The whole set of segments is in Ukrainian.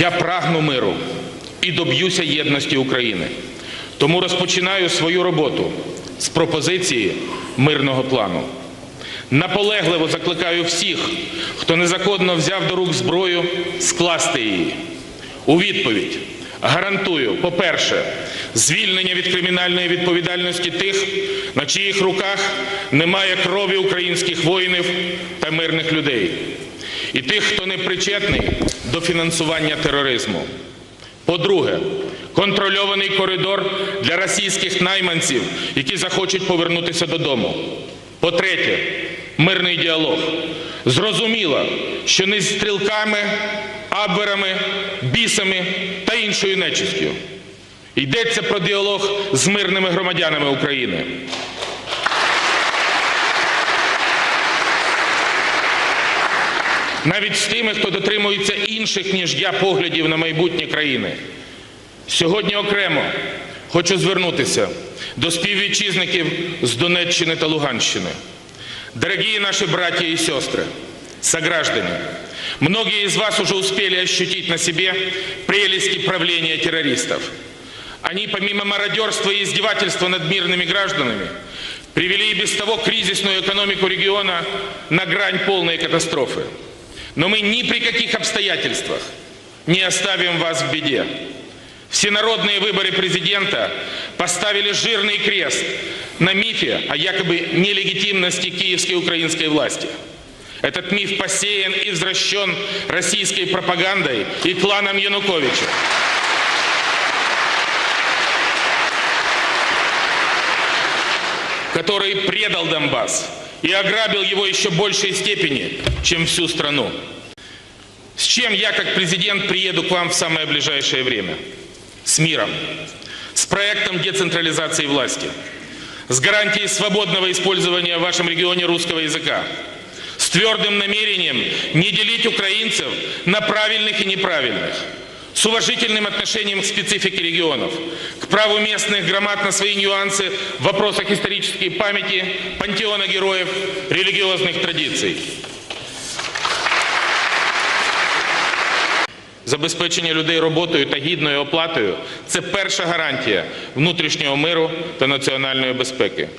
Я прагну миру і доб'юся єдності України. Тому розпочинаю свою роботу з пропозиції мирного плану. Наполегливо закликаю всіх, хто незаконно взяв до рук зброю, скласти її. У відповідь гарантую, по-перше, звільнення від кримінальної відповідальності тих, на чиїх руках немає крові українських воїнів та мирних людей, і тих, хто не причетний до фінансування тероризму. По-друге, контрольований коридор для російських найманців, які захочуть повернутися додому. По-третє, мирний діалог. Зрозуміло, що не з стрілками, абверами, бісами та іншою нечистю. Йдеться про діалог з мирними громадянами України. Навіть з тими, хто дотримується інших, ніж я, поглядів на майбутнє країни. Сьогодні окремо хочу звернутися до співвітчизників з Донеччини та Луганщини. Дорогие наши братья и сестры, сограждане, многие из вас уже успели ощутить на себе прелести правления террористов. Они, помимо мародерства и издевательства над мирными гражданами, привели и без того кризисную экономику региона на грань полной катастрофы. Но мы ни при каких обстоятельствах не оставим вас в беде. Всенародные выборы президента поставили жирный крест на мифе о якобы нелегитимности киевской украинской власти. Этот миф посеян и возвращен российской пропагандой и кланом Януковича. который предал Донбасс и ограбил его еще большей степени, чем всю страну. С чем я, как президент, приеду к вам в самое ближайшее время? С миром, с проектом децентрализации власти, с гарантией свободного использования в вашем регионе русского языка, с твердым намерением не делить украинцев на правильных и неправильных, с уважительным отношением к специфике регионов, к праву местных громад на свои нюансы в вопросах исторической памяти, пантеона героев, религиозных традиций. Забезпечення людей роботою та гідною оплатою це перша гарантія внутрішнього миру та національної безпеки.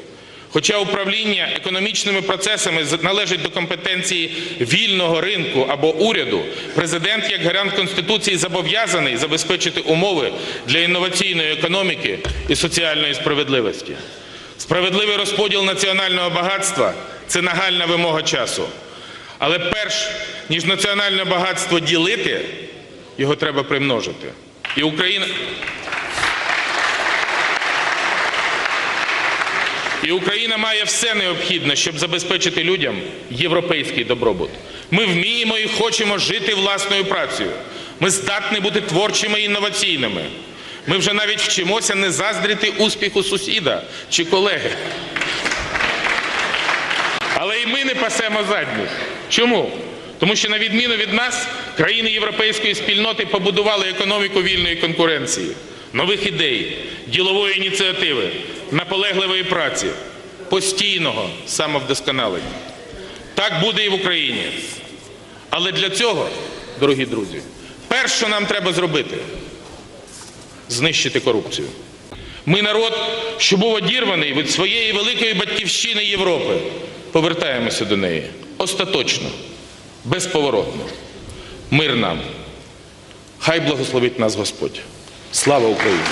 Хоча управління економічними процесами належить до компетенції вільного ринку або уряду, президент як гарант Конституції зобов'язаний забезпечити умови для інноваційної економіки і соціальної справедливості. Справедливий розподіл національного багатства це нагальна вимога часу. Але перш ніж національне багатство ділити, його треба примножити. І Україна. І Україна має все необхідне, щоб забезпечити людям європейський добробут. Ми вміємо і хочемо жити власною працею. Ми здатні бути творчими і інноваційними. Ми вже навіть вчимося не заздрити успіху сусіда чи колеги. Але і ми не пасемо задніх. Чому? Тому що, на відміну від нас, країни європейської спільноти побудували економіку вільної конкуренції, нових ідей, ділової ініціативи, наполегливої праці, постійного самовдосконалення. Так буде і в Україні. Але для цього, дорогі друзі, перше, що нам треба зробити знищити корупцію. Ми народ, що був одірваний від своєї великої батьківщини Європи. Повертаємося до неї остаточно, безповоротно. Мир нам. Хай благословить нас Господь. Слава Україні!